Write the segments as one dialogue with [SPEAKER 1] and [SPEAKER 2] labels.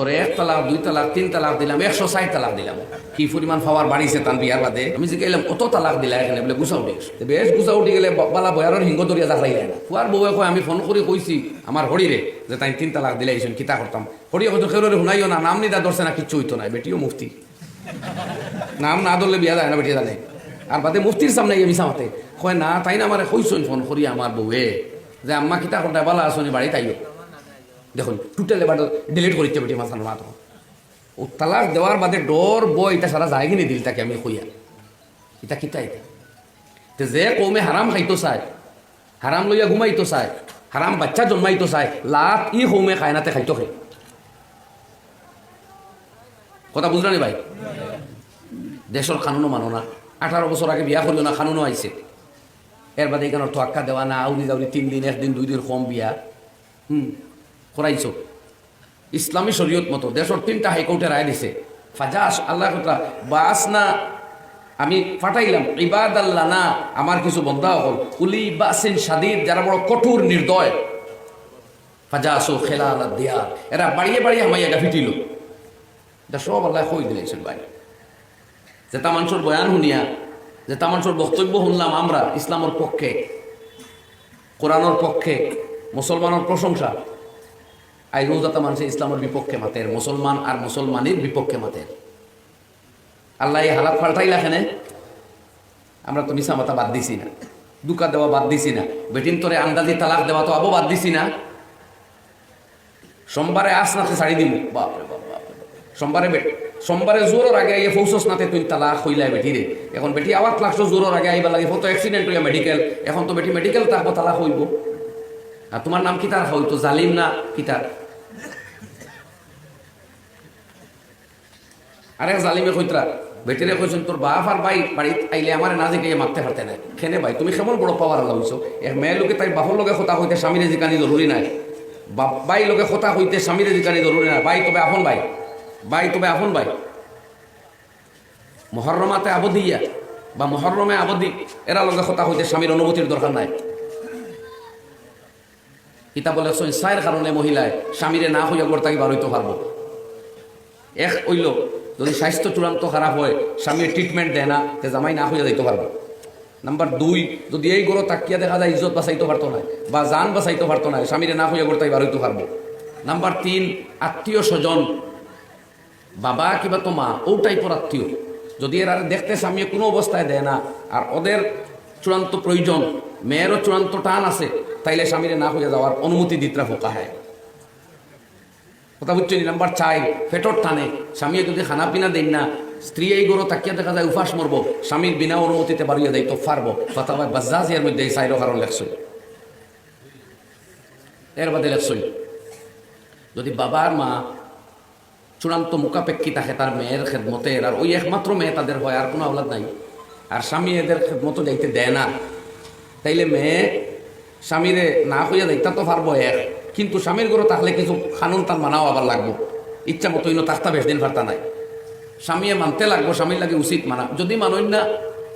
[SPEAKER 1] পরে এক তালাক দুই তালাক তিন তালাক দিলাম, একশো ষাট তালাক দিলাম। কি পরিমাণ পাওয়ার বাড়িছে তান বিয়ার বাদে। আমি যে গেলাম কত তালাক দিলা এখানে? বলে, গুছা উঠে বেশ গুছা উঠে গেলে বালা বয়ারের হিঙ্গ দরিয়া দেখা যায় না। ফুয়ার বউয়ে কয়, আমি ফোন করে কইছি আমার হরিরে যে তাই তিন তালাক দিলে এইসব কিতা করতাম। হরিয়ে হয়তো কেউ শুনাইও না, নাম নিদা ধরছে না, কিচ্ছু হইতো না। বেটিও মুফতি। নাম না ধরলে বিয়া যায় না বেটি জানে। আর বাদে মুফতির সামনে গিয়ে মিশা মাতে। কয়, না, তাই না আমার কইসন ফোন করি আমার বউয়ে যে আম্মা কিতা করতে বালা আসনি বাড়ি তাইও। দেখুন টোটাল এবার ডিলিট করিতে বেটি মাথার মাত্র ও তালাক দেওয়ার বাদে ডর, বই, এটা সারা যায় কিনে দিল তাকে আমি কইয়া এটা কিতা এটা তে যে কৌমে হারাম খাইতো চাই, হারাম লইয়া ঘুমাইতো চাই, হারাম বাচ্চা জন্মাইতো চাই লাভ ই কৌমে খায়নাতে খাইতো খাই কথা বুঝলা নি ভাই? দেশের কানুনও মানো না আঠারো বছর আগে বিয়া করিও না কানুনও আইছে এর বাদে এখানে তোয়াক্কা দেওয়া না আউরি দাউরি তিন দিন, একদিন, দুই দিন কম বিয়া। হুম। করাইছো ইসলামী শরীয়ত মতো দেশের তিনটা হাইকোর্টে রায় দিছে। ফাজাস আল্লাহ কথা। বাস না আমি ফাটাইলাম ইবাদ আল্লাহ না আমার কিছু বন্ধা হল। উলি বাসিন সাদিদ যারা বড় কঠোর নির্দয়। ফাজাসো খেলা আল্লাহ দেয়া এরা বাড়িয়ে বাড়িয়ে আমায় এটা ফিটিল। এটা সব আল্লাহ কই দিলেছেন ভাই। যে তা মানুষের বয়ান শুনিয়া, যে তা মানুষের বক্তব্য শুনলাম আমরা, ইসলামের পক্ষে, কোরআনের পক্ষে, মুসলমানের প্রশংসা। আই রোজাতা মানুষ ইসলামের বিপক্ষে মাতের মুসলমান আর মুসলমানের বিপক্ষে মাতের আল্লাহ এই হালাত পাল্টাইলা এখানে আমরা তো মিশা মাথা বাদ দিছি না। দুকা দেওয়া বাদ দিছি না। বেটিন তোরে আন্দাজি তালাক দেওয়া তো আবো বাদ দিছি না। সোমবারে আস নাতে ছাড়ি দিব বাপ। সোমবারে বেট সোমবারে জোরের আগে আইয়ে ফৌসস নাতে তুই তালাক হইলাই বেটি রে। এখন বেটি আবার লাগছো জোরের আগে আইবা লাগে। ফটো অ্যাক্সিডেন্ট হইয়া মেডিকেল এখন তো বেটি মেডিকেল থাকব তালাক হইব। আর তোমার নাম কি তার? হইতো জালিম না কি তার? আরেক জালিমে কইতরা বেটিরে কইছেন তোর বাপ আর ভাই বাড়িত আইলে আমার না যে গিয়ে মারতে পারতে নাই। খেনে ভাই, তুমি কেমন বড় পাওয়ার লাগাইছো এক মেয়ে লোকে তাই বাপর লোকে কথা হইতে স্বামীরে জিকানি জরুরি নাই। বাপ, ভাই লোকে কথা হইতে স্বামীরে জিকানি জরুরি নাই। ভাই, তবে আপন ভাই। ভাই, তবে আপন ভাই। মহরমাতে আবদিয়া বা মহরমে আবদি এরা লগে কথা হইতে স্বামীর অনুমতির দরকার নাই। ইতা বলে সাইর কারণে মহিলায় স্বামীরে না হইয়া গড়তাকি বার হইতে পারব এক হইল যদি স্বাস্থ্য চূড়ান্ত খারাপ হয় স্বামীর ট্রিটমেন্ট দেয় না, তে জামাই না হইয়া যাইতে পারব। নাম্বার দুই, যদি এই গরো তাকিয়া দেখা যায়, ইজ্জত বাঁচাইতে পারতো না, বা জান বাঁচাইতে পারতো না, স্বামীরে না হইয়া গড়তাই বার হইতে পারব। নাম্বার তিন, আত্মীয় স্বজন, বাবা কিবা তো মা ও টাইপের আত্মীয়। যদি এরা দেখতে স্বামী কোনো অবস্থায় দেয় না, আর ওদের চূড়ান্ত প্রয়োজন, মেয়েরও চূড়ান্ত টান আছে, তাইলে স্বামীরে না হইয়া যাওয়ার অনুমতি দিতরা ফোকা হয়। কথা বুঝছ নাম্বার চাই পেটর টানে। স্বামী যদি খানা পিনা দেন না, স্ত্রী এই গরো তাকিয়া দেখা যায় উপাস মরবো স্বামীর বিনা অনুমতিতে বাড়িয়ে দেয় তো ফারবো কথা ভাই বাজাজ এর মধ্যে এই কারণ এর বাদে লেখছই যদি বাবার মা চূড়ান্ত মুখাপেক্ষী থাকে তার মেয়ের খেদমতের আর ওই একমাত্র মেয়ে তাদের হয় আর কোনো আওলাদ নাই। আর স্বামী এদের খেদমতো যাইতে দেয় না। তাইলে মেয়ে স্বামীরে না হইয়া যাইতা তো পারব এক। কিন্তু স্বামীর গরো তাহলে কিছু খানুন তার মানাও আবার লাগবো। ইচ্ছা মতো ইনো তাস্তা বেশ দিন ফার্তা নাই। স্বামীয়ে মানতে লাগবো স্বামীর লাগে উচিত মানা। যদি মানই না,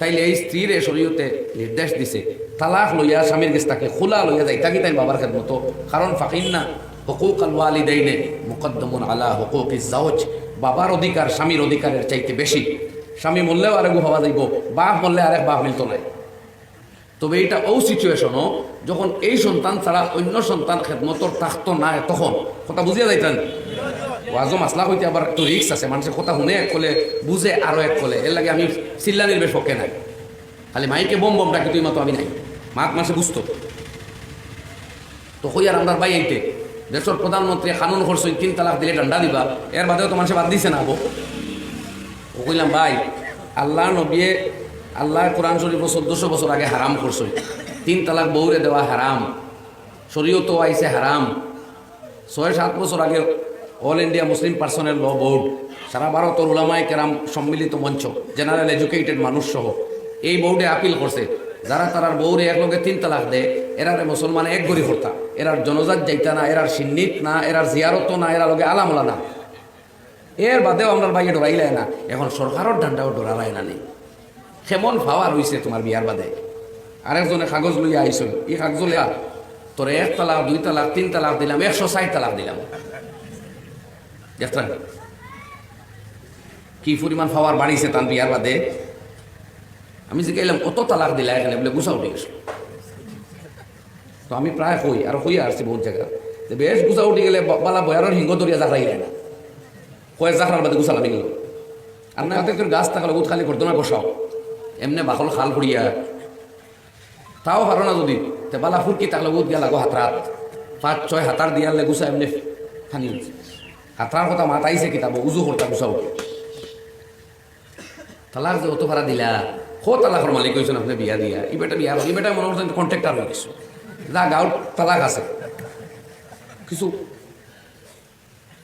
[SPEAKER 1] তাইলে এই স্ত্রীর এ শরীয়তে নির্দেশ দিছে। তালাক লইয়া স্বামীর গেছ তাকে খোলা লইয়া যাই তাকি তাই বাবার খেদমতো? কারণ ফাকিন না হকুক আল ওয়ালিদাইনে মুকদ্দমুন আলা হকুক ইজাওজ বাবার অধিকার স্বামীর অধিকারের চাইতে বেশি। স্বামী মরলেও আরেক হওয়া যাইব, বাপ মরলে আরেক বাপ মিলত নাই। তবে এটা ও সিচুয়েশনও যখন এই সন্তান ছাড়া অন্য সন্তান খেদমতর থাকতো না তখন। কথা বুঝিয়া যাইতেন? ওয়াজও মাসলা হইতে আবার একটু রিক্স আছে মানুষের কথা শুনে এক কলে বুঝে আরও এক কলে। এর লাগে আমি চিল্লানির বেশ পক্ষে নাই। খালি মাইকে বম বম ডাকি তুই মাতো আমি নাই। মাত মাসে বুঝতো তো হই আর আমরা বাই এইটে দেশের প্রধানমন্ত্রী কানুন করছেন তিন তালাক দিলে ডান্ডা দিবা? এর বাদেও তো মানুষে বাদ দিছে না ও কইলাম, ভাই, আল্লাহ নবিয়ে আল্লাহ কোরআন শরীফ চোদ্দশো বছর আগে হারাম করছে। তিন তালাক বৌরে দেওয়া হারাম। শরীয়তও আইছে হারাম। ছয়, সাত বছর আগে all India Muslim personal law board, সারা ভারতের উলামায় কেরাম সম্মিলিত মঞ্চ, জেনারেল এডুকেটেড মানুষ সহ, এই বোর্ডে আপিল করছে, যারা তারার বৌরে একলগে তিন তালাক দেয়, এরারে মুসলমান এক গরি হর্তা। এরার জনজাত যাইতা না, এরার সিন্নিত না, এরার জিয়ারত না, এরা লগে আলামলা না। এর বাদেও আমরা বাইরে ডরাইলে না। এখন সরকারের ডান্ডাও ডরালাই না নেই কেমন ভাবা রইছে তোমার বিয়ার বাদে। আরেকজনে কাগজ লইয়া আইসই এই কাগজ লইয়া তোর এক তালাক দুই তালাক তিন তালাক দিলাম, একশো ষাট তালাক দিলাম। কি পরিমাণ পাওয়ার বাড়িছে তার বিয়ার বাদে। আমি যে গেলাম কত তালাক দিলা এখানে বলে গুছা উঠে গেছিল তো আমি প্রায় হই আর হই আসছি বহুত জায়গা বেশ গুছা উঠে গেলে বালা বয়ারের হিঙ্গ দরিয়া জাকরাই না। কয়ে জাকরার বাদে গুছা লাগি আর না হাতে গাছ থাকলে বহুত খালি করতো না বসাও এমনি বাকল খাল ফুড়িয়া তাও পারো না যদি তে বালা ফুরকি তাকলে বহুত গিয়া লাগো হাতরাত পাঁচ, ছয় হাতার দিয়ার লে গুছা এমনি ফানি হাতরার কথা মাতাইছে কিতাব উজু করতা উঠে তালাক যে অত ভাড়া দিলা কো তালাকর মালিক হয়েছেন আপনি বিয়া দিয়া? ই বেটা বিয়া ই বেটা মনে করছেন কন্ট্রাক্টার হয়ে গেছে। যা গাঁর তালাক আছে। কিছু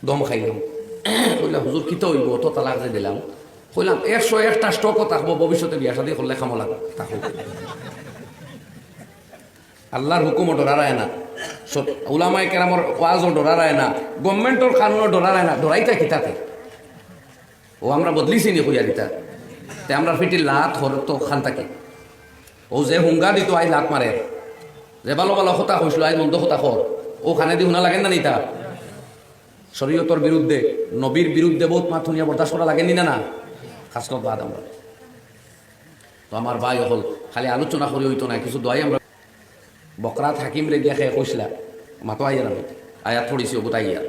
[SPEAKER 1] দম খাইলাম কইলাম হুজুর কিতে হইব? অত তালাক যে দিলাম। কইলাম একশো একটা স্টকও থাকব, ভবিষ্যতে বিয়া শাদি করলে খামলা আল্লাহর হুকুমও ডরারায় না। উলামাই কেরামর ওয়াজও ডরারায় না। গভর্নমেন্টর কানুনও ডরারায় না। ডরাইতা কিতাতে ও আমরা বদলিছি নি কইয়া দিতা। তে আমরা ফিটি লাত হর তো খান থাকি ও যে হুঙ্গা দিত, আই লাত মারে। যে ভালো ভালো হতা হইছিল আই মন্দ হতা খর। ও খানে দি শুনা লাগেন না নিতা শরীয়তর বিরুদ্ধে নবীর বিরুদ্ধে বহুত মাথুনিয়া বরদাস্ত করা লাগেনি না না? খাসনত বাদ আমরা। তো আমার ভাই হল খালি আলোচনা করি হইতো না, কিছু দয়াই আমরা বকরা থাকিম রে দেখে কইসলা মাতো আইয়ার আমি। আয়া থড়িছি গোটাই ইয়ার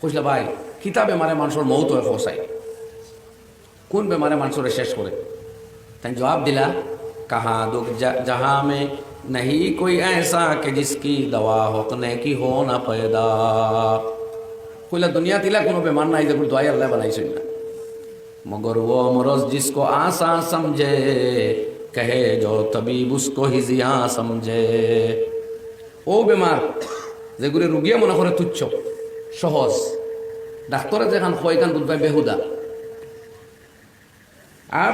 [SPEAKER 1] কইসলা ভাই কিতা বেমারে মানুষের মৌত হয় ফসাই কোন বেমারে মানুষের শেষ করে তাই জবাব দিলা, কাহা দুঃখ যাহা মে নাহি কই এসা কে জিসকি দওয়া হোক নেকি হো না পয়দা? কইলা দুনিয়া তিলা কোনো বেমার নাই যে দোয়াই আল্লাহ বানাইছেন না। मगर वो मरज जिसको आसा समझे कहे जो तबीब उसको ही जिया समझे ও বেমার যেগুলি রুগিয়া মনে করে তুচ্ছ সহজ ডাক্তরে যেখান কয় কান বুধবাই বেহুদা আর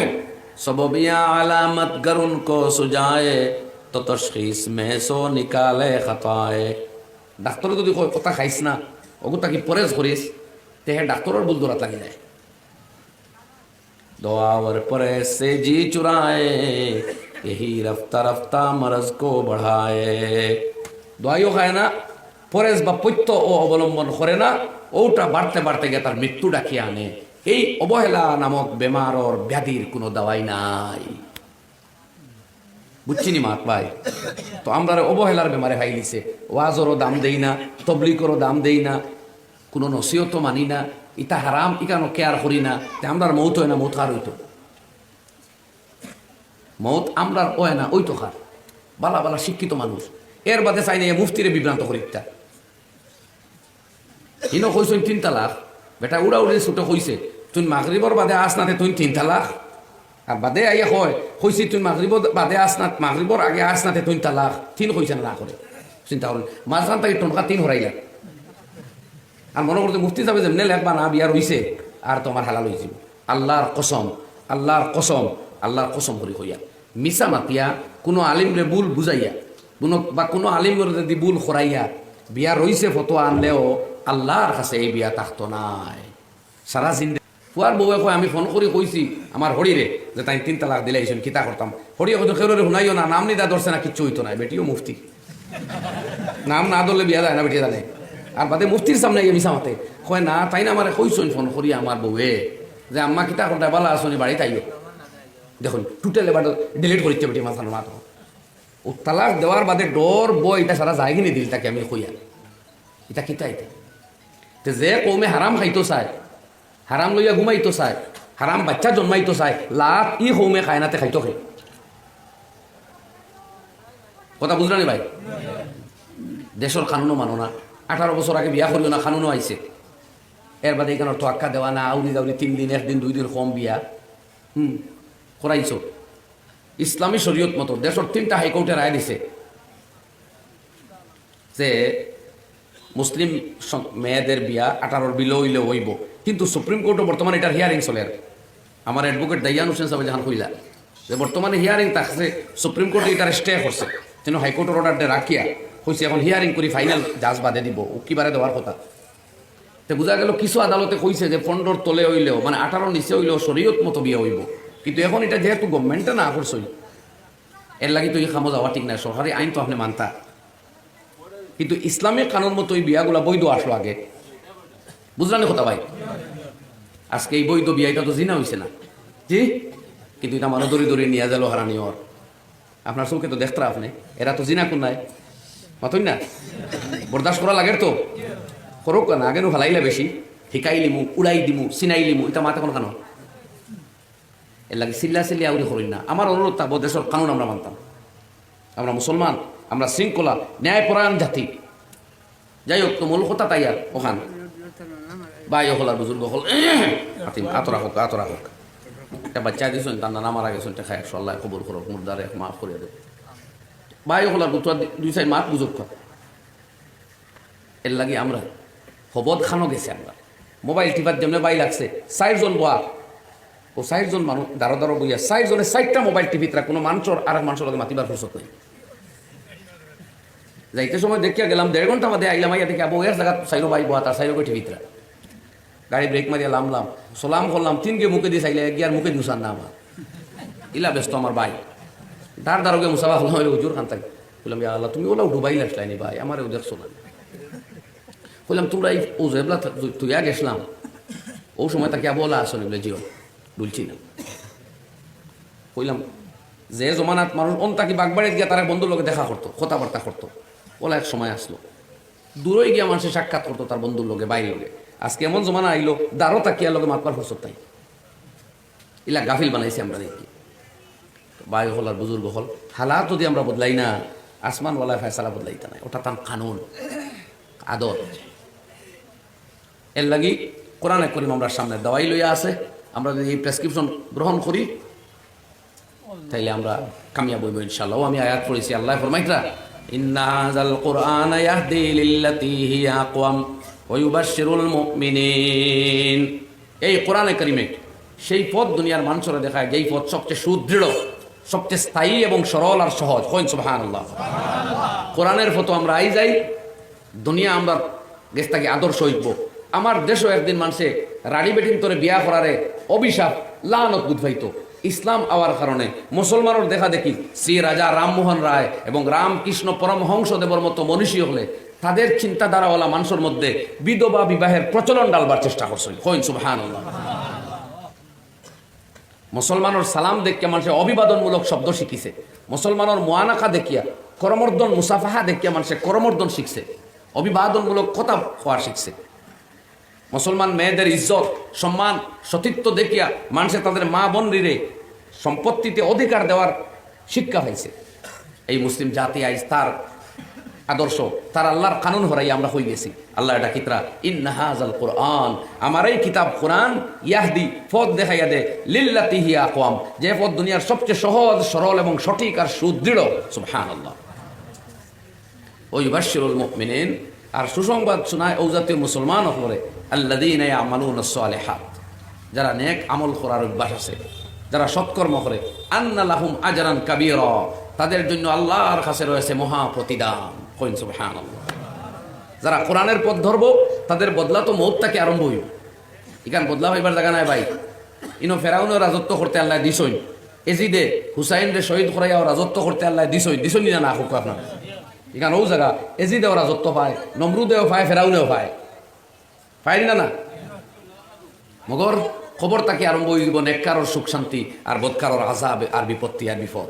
[SPEAKER 1] सबबिया अलामत गर उनको सुजाए तो तशखीस में सो निकाले खताए ডাক্তরে যদি কয় কথা খাইছ না অগুতা কি পরেজ করিস তে হে ডাক্তরের বুল দৌড়াত লাগি যায় दवावर परेज से जी चुराए यही रफ्ता रफ्ता मरज को बढ़ाए দোয়াইও খায় না পরেজ বা পৈত্য ও অবলম্বন করে না ওটা বাড়তে বাড়তে গিয়ে তার মৃত্যু ডাকিয়ে আনে এই অবহেলা নামক বেমারর ব্যাধির কোনো দাওয়াই নাই বুঝছিনি মাত ভাই তো আমরা অবহেলার বেমারে ভাই দিছে ওয়াজরও দাম দেই না তবলিকরও দাম দেই না কোনো নসিহত মানি না ইটা হারাম, ইকানো কেয়ার করি না, তে আমরার মৌত হয় না, মৌত হার হইতো? মৌত আমরার ওয় না, ওই তো খার বালা বালা শিক্ষিত মানুষ। এর বাদে চাই না মুফতিরে বিভ্রান্ত করি কইছেন তিন তালাক। বেটা উড়া উড়ে ছুটে কইছে, তুই মাগরিবর বাদে আস নাতে তুই তিন তালাক? আর বাদে আইয়া কয়, কইছি তুই মাগরিবর বাদে আস না মাগরিবর আগে আস নাতে তুই তালাক। তিন কইছে না না করে। চিন্তা করেন মাঝখান থেকে টনকা তিন হরাইলা। আর মনে করতে মুফতি যাবে যেমনি লেখবা না বিয়ার হইছে আর তোমার হালাল হয়েছিল আল্লাহর কসম আল্লাহর কসম আল্লাহর কসম করি কইয়া। মিছা মাতিয়া কোনো আলিমরে বুল বুঝাইয়া, কোনো বা কোনো আলিমরে যদি বুল খরাইয়া বিয়া রইছে ফটোয়া আনলেও আল্লাহর কাছে এই বিয়া থাকতো নাই। সারা জিন্দে ফুয়ার বউয়ে কয়, আমি ফোন করে কইছি আমার হরিরে যে তাই তিন তালাক দিলে এইসব কিতা করতাম। হরিয়ে হয়তো খেউরে শুনাইও না, নাম নিদা ধরছে না, কিচ্ছু হইতো না বেটিও মুফতি। নাম না ধরলে বিয়া যায় না, বেটিয়া জানে। আর বাদে মুফতির সামনে গিয়ে মিশা মতে। কয়, না, তাই না আমার কইসন ফোন করি আমার বউয়ে। যে আম্মা কিতা করতে বালা আসনি বাড়িতে আইও দেখুন টুটেল এবার ডিলিট করিতে বেটি মাথার মাত্র ও তালাক দেওয়ার বাদে ডর, বই, এটা সারা যায় কিনে দিল তাকে আমি কইয়া। এটা কিতা এটা? তে যে কৌমে হারাম খাইতো চায়, হারাম লইয়া ঘুমাইতো চায়, হারাম বাচ্চা জন্মাইতো চায় লাভ ই কৌমে খায় নাতে খাইতো খাই কথা বুঝলানি ভাই? দেশের কানুনও মানো না। আঠারো বছর আগে বিয়া করিও না কানুনও আইছে। এর বাদে এখানে তোয়াক্কা দেওয়া না আউরি দাউরি তিন দিন একদিন দুই দিন কম বিয়া। হুম করাইছ ইসলামী শরীয়ত মতো দেশের তিনটা হাইকোর্টে রায় দিছে যে মুসলিম মেয়েদের বিয়া আঠারোর বিলো হইলে হইব। কিন্তু সুপ্রিম কোর্টও বর্তমানে এটার হিয়ারিং চলে আর আমার অ্যাডভোকেট দাইয়ান হোসেন সাহেব জাহান কইলা যে বর্তমানে হিয়ারিং থাকছে সুপ্রিম কোর্টে এটার স্টে করছে যেন হাইকোর্টের অর্ডারটা রাখিয়া হয়েছে এখন হিয়ারিং করি ফাইনাল জাজ বাদে দিব। ও কিবারে দেওয়ার কথা। তো বোঝা গেল কিছু আদালতে কইছে যে পনেরোর তলে হইলেও মানে আঠারো নিচে হইলেও শরীয়ত মতো বিয়ে হইব। কিন্তু এখন এটা যেহেতু গভর্নমেন্টে না করছই এর লাগি তো এই খামো যাওয়া ঠিক নাই সরকারি আইন তো আপনি মানতা। কিন্তু ইসলামিক কানুন মতো এই বিয়াগুলা বৈধ আসলো আগে। বুঝলেন কথা ভাই? আজকে এই বৈধ বিয়াইটা তো জিনা হয়েছে না। জি? কিন্তু এটা মানে দড়ি দড়ি নিয়ে গেল হারানি ওর আপনার চৌকে তো দেখতে আপনি এরা তো জিনা কোন নাই? মাতই না? বরদাস্ত করা লাগে তো। করুক না আগেরও ভালাইলে বেশি শিকাই লিমু উড়াই দিমু, চিনাই লিমু এটা মাতে কোনো কানো এর লাগে চিল্লা চিল্লি আউরি করি না। আমার অনুরোধ থাকব দেশের কানুন আমরা মানতাম। আমরা মুসলমান আমরা শৃঙ্খলা ন্যায়পরায়ণ জাতি। যাই হোক, তো মূল কথা তাই আর ওখান। বাই হল আর বুজুর্গ হল আতরা হোক আতরা হোক একটা বাচ্চা দিয়েছেন তার নানা মারা গেছেন একশো আল্লাহ খবর করো মুর্দারে মাফ করে দেব বাই হল আর দুই সাইড মাত বুঝুক কর। এর লাগে আমরা, হবদ খানো গেছে আমরা। মোবাইল টিপার যেমন বাই লাগছে চারজন বয়া। ও চারজন মানুষ দাঁড়ো দাঁড়ো, বইয়া চারজনে চারটা মোবাইল টিভিতরা কোনো মানুষের আর এক মানুষের লগে মাতিবার ফুরসত নেই। যাইতে সময় দেখিয়া গেলাম, দেড় ঘণ্টা মধ্যে আইলাম, আইয়া দেখি আবু এর জায়গা সাইরো বাই বয়া তার সাইরো গই টিভিতরা গাড়ি ব্রেক মারিয়া লামলাম সালাম করলাম তিনকে মুখে দিয়ে চাইলে গিয়ার মুখে মুসান না আমার ইলা ব্যস্ত আমার ভাই দাঁড় দাঁড়োগে মুসাফা হলাম হুজুর খান থাকি বললাম ইয়া আল্লাহ তুমি ওলা ডুবাই লাগলাই ভাই আমার ওদের শোনা বললাম তোমরা এই ও জেবলা তুই আগে গেছিলাম ও সময় তাকে বলা আসনি বলে জিও বলছি না কইলাম যে জমানাত মানুষ অন তাকে বাগবাড়িতে গিয়া তারা বন্ধুর লোকে দেখা করতো কথাবার্তা করতো ওলা এক সময় আসলো দূরই গিয়া মানুষের সাক্ষাৎ করতো তার বন্ধুর লোকে বাইর লোকে আজকে এমন জমানা আইলো দারো তাকিয়া লোকে মাতবার ফুরসত তাই ইলা গাফিল বানাইছি আমরা দেখি বায়ু হল আর বুজুর্গ হল। হালাত যদি আমরা বদলাই না, আসমানওয়ালা ফেসালা বদলাইতে নাই। ওটা তার কানুন আদর এর লাগি কোরআনে করিম আমরা সামনে দাওয়াই লইয়া আছে। আমরা যদি এই প্রেসক্রিপশন গ্রহণ করি, তাইলে আমরা কামিয়াব হইব ইনশাআল্লাহ। ও, আমি আয়াত পড়েছি, আল্লাহ ফরমাইতরা ইন্না হাযাল কুরআন ইয়াহদি লিল্লাতি হিয়া আকওয়াম ওয়া ইউবাশশিরুল মুমিনিন। এই কোরআনে কারিমে সেই পথ দুনিয়ার মানুষরা দেখায়, যেই পথ সবচেয়ে সুদৃঢ়। সবচেয়ে স্থায়ী এবং সরল আর সহজ। কইন সুবহানাল্লাহ। কোরআনের ফটো আমরা আই যাই, দুনিয়া আমরা গেছ থাকি আদর্শ হইব। আমার দেশও একদিন মানুষে রাড়ি বেটিন তোরে বিয়া করারে অভিশাপ, লানত বুধবাইত ইসলাম আওয়ার কারণে মুসলমানের দেখা দেখি, শ্রী রাজা রামমোহন রায় এবং রামকৃষ্ণ পরমহংস দেবর মতো মনীষী হলে তাদের চিন্তাধারাওয়ালা মানুষের মধ্যে বিধবা বিবাহের প্রচলন ডালবার চেষ্টা করছেন। কইন সুবহান মুসলমানের সালাম দেখিয়া মানুষের অভিবাদনমূলক শব্দ শিখিছে। মুসলমানের মোয়ানাকা দেখিয়া, করমর্দন মুসাফাহা দেখিয়া মানুষের করমর্দন শিখছে। অভিবাদনমূলক কথা হওয়া শিখছে। মুসলমান মেয়েদের ইজ্জত, সম্মান, সতীত্ব দেখিয়া মানুষের তাদের মা বোন রিরে সম্পত্তিতে অধিকার দেওয়ার শিক্ষা হয়েছে এই মুসলিম জাতি আইজ তার আদর্শ। তার আল্লাহর কানুন হরাই আমরা হয়ে গেছি আল্লাহ এটা কিতরা ইন্নাহাজাল কোরআন। আমার এই কিতাব কোরআন ইয়াহদি পথ দেখাইয়া দে। লিল্লাতি হিয়া আকওয়াম। যে পথ দুনিয়ার সবচেয়ে সহজ, সরল এবং সঠিক আর সুদৃঢ়। সুবহানাল্লাহ। ওই বাশিরুল মুমিনিন। আর সুসংবাদ শোনায় ও জাতীয় মুসলমান হলে আল্লাদিন আমালুন সালেহাত যারা নেক আমল করার অভ্যাস আছে, যারা সৎকর্ম করে, আন্না লাহুম আজরান কাবির। তাদের জন্য আল্লাহর কাছে রয়েছে মহা প্রতিদান। কইন, সুবহানাল্লাহ। যারা কোরআনের পথ ধরবো, তাদের বদলা তো মৌত তাকে আরম্ভ হইব। ইখান বদলা হইবার জায়গা নাই ভাই। ইনো ফেরাউনের রাজত্ব করতে আল্লাহ দিছই এজিদে হুসাইন রে শহীদ করাইয়া রাজত্ব করতে আল্লাহ দিছই দিছই না না হোক আপনার। এখানে ও জায়গা, এজিদেও রাজত্ব পায়, নমরুদেও পায়, ফেরাউনেও পায়। পায় না না? মগর খবর তাকে আরম্ভ হয়ে দিব নেককারর সুখ শান্তি আর বৎকারর আজাব আর বিপত্তি আর বিপদ।